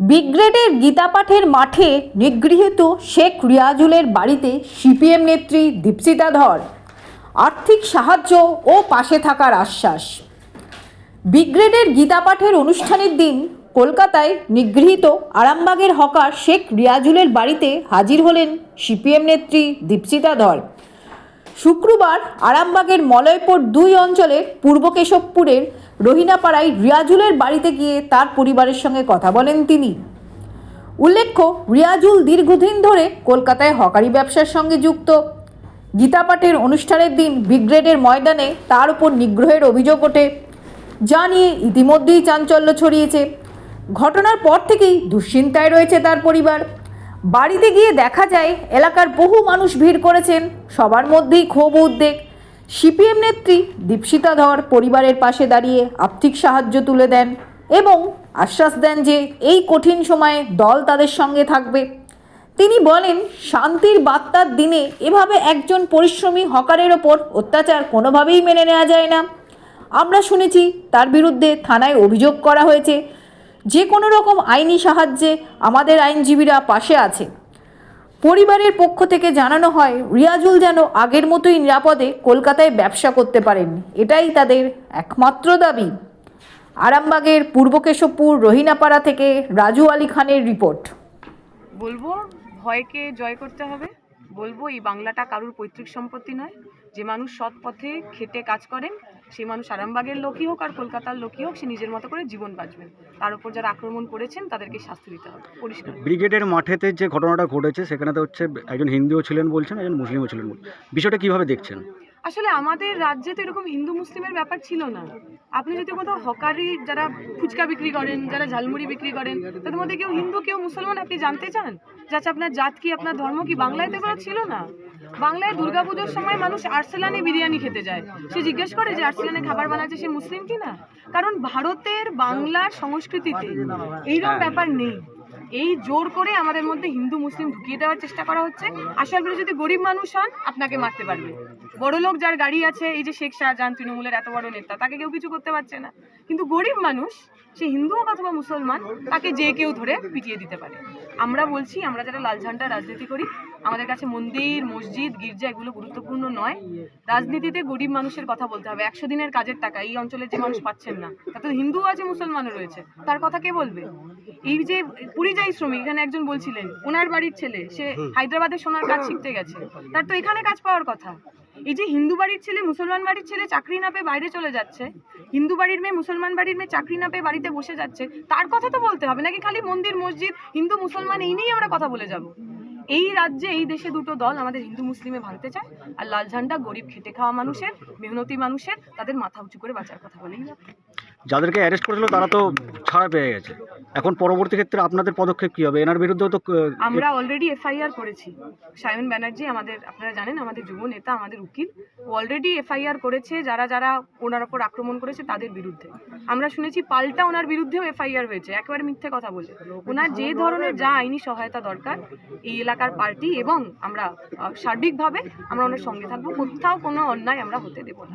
ব্রিগেডের গীতাপাঠের মাঠে নিগৃহীত শেখ রিয়াজুলের বাড়িতে সিপিএম নেত্রী দীপসিতা ধর। আর্থিক সাহায্য ও পাশে থাকার আশ্বাস। ব্রিগেডের গীতাপাঠের অনুষ্ঠানের দিন কলকাতায় নিগৃহীত আরামবাগের হকার শেখ রিয়াজুলের বাড়িতে হাজির হলেন সিপিএম নেত্রী দীপসিতা ধর। শুক্রবার আরামবাগের মলয়পুর দুই অঞ্চলের পূর্ব কেশবপুরের রহিনাপাড়ায় রিয়াজুলের বাড়িতে গিয়ে তার পরিবারের সঙ্গে কথা বলেন তিনি। উল্লেখ্য, রিয়াজুল দীর্ঘদিন ধরে কলকাতায় হকারি ব্যবসার সঙ্গে যুক্ত। গীতাপাঠের অনুষ্ঠানের দিন ব্রিগেডের ময়দানে তার উপর নিগ্রহের অভিযোগ ওঠে। যা নিয়ে ইতিমধ্যেই চাঞ্চল্য ছড়িয়েছে। ঘটনার পর থেকেই দুশ্চিন্তায় রয়েছে তার পরিবার। বাড়িতে গিয়ে দেখা যায়, এলাকার বহু মানুষ ভিড় করেছেন। সবার মধ্যেই ক্ষোভ উদ্বেগ। সিপিএম নেত্রী দীপশিতা ধর পরিবারের পাশে দাঁড়িয়ে আর্থিক সাহায্য তুলে দেন এবং আশ্বাস দেন যে এই কঠিন সময়ে দল তাদের সঙ্গে থাকবে। তিনি বলেন, শান্তির বার্তার দিনে এভাবে একজন পরিশ্রমী হকারের ওপর অত্যাচার কোনোভাবেই মেনে নেওয়া যায় না। আমরা শুনেছি, তার বিরুদ্ধে থানায় অভিযোগ করা হয়েছে। যে কোনো রকম আইনি সাহায্যে আমাদের আইনজীবীরা পাশে আছে। পরিবারের পক্ষ থেকে জানানো হয়, রিয়াজুল যেন আগের মতোই নিরাপদে কলকাতায় ব্যবসা করতে পারেন। এটাই তাদের একমাত্র দাবি। আরামবাগের পূর্ব কেশবপুর রহিনাপাড়া থেকে রাজু আলী খানের রিপোর্ট। বলব, ভয়কে জয় করতে হবে। বলব, এই বাংলাটা কারুর পৈতৃক সম্পত্তি নয়। যে মানুষ সৎ পথে খেটে কাজ করেন সেই মানুষ আরামবাগের লোকই হোক আর কলকাতার লোকই হোক, সে নিজের মতো করে জীবন বাঁচবেন। তার উপর যারা আক্রমণ করেছেন, তাদেরকে শাস্তি দিতে হবে। পরিষ্কার। ব্রিগেডের মাঠেতে যে ঘটনাটা ঘটেছে সেখানে তো হচ্ছে একজন হিন্দুও ছিলেন বলছেন, একজন মুসলিমও ছিলেন বিষয়টা কীভাবে দেখছেন? আসলে আমাদের রাজ্যে তো এরকম হিন্দু মুসলিমের ব্যাপার ছিল না। আপনি যদি কোথাও হকারি যারা ফুচকা বিক্রি করেন, যারা ঝালমুড়ি বিক্রি করেন, তাদের মধ্যে কেউ হিন্দু, কেউ মুসলমান আপনি জানতে চান? যাচ্ছে আপনার জাত কি, আপনার ধর্ম কি বাংলায় তো এগুলো ছিল না। বাংলায় দুর্গাপুজোর সময় মানুষ আর্সেলানে বিরিয়ানি খেতে যায়। সে জিজ্ঞেস করে যে আর্সেলানে খাবার বানাচ্ছে সে মুসলিম কি না? কারণ ভারতের বাংলার সংস্কৃতিতে এইরকম ব্যাপার নেই। এই জোর করে আমাদের মধ্যে হিন্দু, মুসলিম ঢুকিয়ে দেওয়ার চেষ্টা করা হচ্ছে। আশা করি যদি গরিব মানুষ হন, আপনাকে মারতে পারবে। বড় লোক যার গাড়ি আছে, এই যে শেখ শাহজাহান তৃণমূলের এত বড় নেতা, তাকে কেউ কিছু করতে পারছে না। কিন্তু গরিব মানুষ, সে হিন্দু হোক অথবা মুসলমান, তাকে যে কেউ ধরে পিটিয়ে দিতে পারে। আমরা বলছি, আমরা যারা লাল ঝান্ডা রাজনীতি করি, আমাদের কাছে মন্দির, মসজিদ, গির্জা এগুলো গুরুত্বপূর্ণ নয়। রাজনীতিতে গরিব মানুষের কথা বলতে হবে। একশো দিনের কাজের টাকা, এই অঞ্চলে যে মানুষ পাচ্ছেন না, তাতে হিন্দু আছে, মুসলমানও রয়েছে। তার কথা কে বলবে? এই যে পরিযায়ী শ্রমিক এখানে একজন বলছিলেন ওনার বাড়ির ছেলে সে হায়দ্রাবাদে সোনার কাজ শিখতে গেছে। তার তো এখানে কাজ পাওয়ার কথা। এই যে হিন্দু বাড়ির ছেলে মুসলমান বাড়ির ছেলে চাকরি না পেয়ে বাইরে চলে যাচ্ছে হিন্দু বাড়ির মেয়ে মুসলমান বাড়ির মেয়ে চাকরি না পেয়ে বাড়িতে বসে যাচ্ছে তার কথা তো বলতে হবে নাকি খালি মন্দির মসজিদ হিন্দু মুসলমান এই নিয়েই আমরা কথা বলে যাব? এই রাজ্যে এই দেশে দুটো দল আমাদের হিন্দু মুসলিমে ভাঙতে চায় আর লাল ঝান্ডা গরিব খেটে খাওয়া মানুষের মেহনতি মানুষের তাদের মাথা উঁচু করে বাঁচার কথা বলেই না যাদেরকে অ্যারেস্ট করেছিল তারা তো ছাড়া পেয়ে গেছে। এখন পরবর্তী ক্ষেত্রে আপনাদের পদক্ষেপ কী হবে? এনার বিরুদ্ধেও তো আমরা অলরেডি এফআইআর করেছি। সায়ন ব্যানার্জি আমাদের আপনারা জানেন আমাদের যুব নেতা আমাদের উকিল অলরেডি এফআইআর করেছে। যারা যারা ওনার ওপর আক্রমণ করেছে তাদের বিরুদ্ধে। আমরা শুনেছি পাল্টা ওনার বিরুদ্ধেও এফআইআর হয়েছে একেবারে মিথ্যে কথা বলে। ওনার যে ধরনের যা আইনি সহায়তা দরকার এই এলাকার পার্টি এবং আমরা সার্বিকভাবে আমরা ওনার সঙ্গে থাকব। কোথাও কোনো অন্যায় আমরা হতে দেবো না।